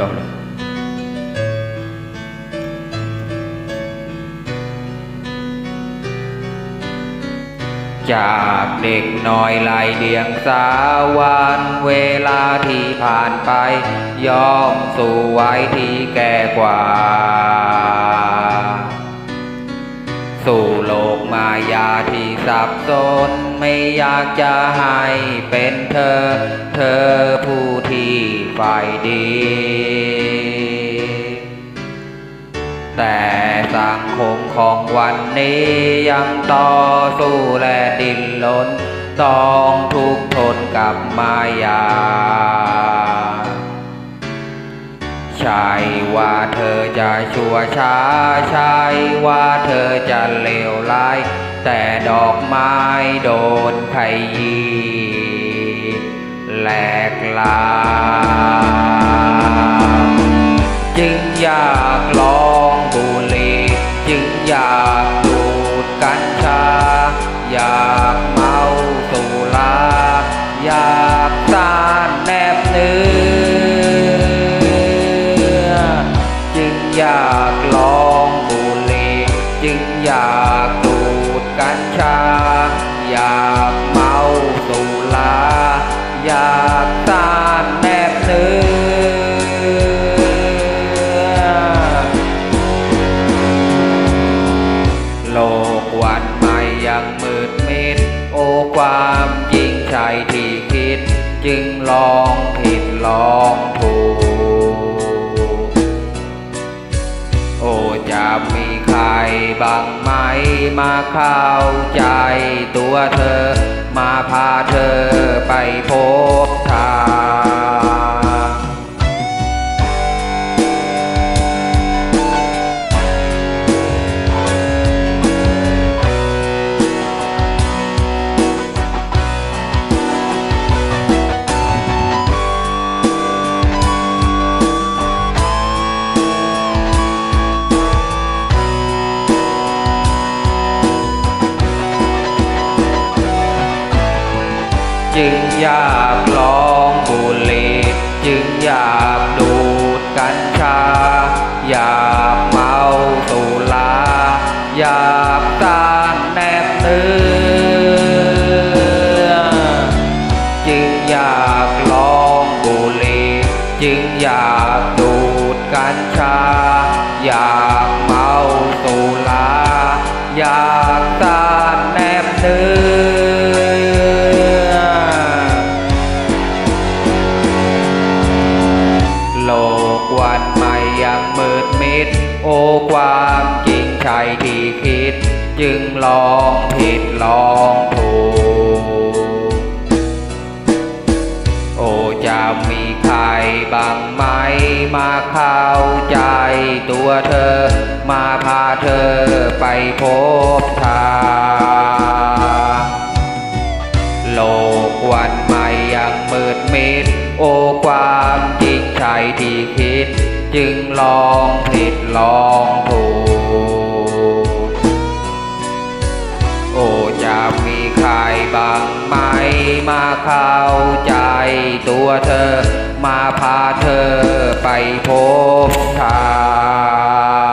ลองจากเด็กน้อยไหลเดียงสาวันเวลาที่ผ่านไป ย่อมสู่วัยที่แก่กว่า ยาที่สับสนไม่อยากจะให้เป็นเธอ เธอผู้ที่ฝ่ายดี แต่สังคมของวันนี้ยังต่อสู้และดิ้นรนต้องทุกข์ทนกับมายา ใช่ว่าเธอจะชั่วช้าใช่ว่าเธอจะเลวร้าย แต่ดอกไม้โดนไขยีแหลกลาจึงอยากลองบุหรี่จึงอยากดูดกัญชาอยาก กัญชา อยากเมาสุรา อยากสานแนบเนื้อโลกวันใหม่ยังมืดมิด โอความยิ่งใช่ที่คิด จึงลองผิดลองถูก โอจะมีใครบ้าง มาเข้าใจตัวเธอ มาพาเธอไปพบทาง จึงอยากลองบุหรี่จึงอยากดูดกัญชา อยากเมาสุรา อยากตานแนบเนื้อจึงอยากลองบุหรี่จึงอยากดูดกัญชา อยากเมาสุรา อยากตานแนบเนื้อ มืดมิด โอความจริงใช่ที่คิด จึงลองผิดลองถูก โอจะมีใครบางไหมมาเข้าใจตัวเธอ มาพาเธอไปพบทางโลกวันใหม่ยังมืดมิด โอความจริงใช่ที่คิด จึงลองผิดลองถูก โอ้จะมีใครบ้างไหมมาเข้าใจตัวเธอ มาพาเธอไปพบทาง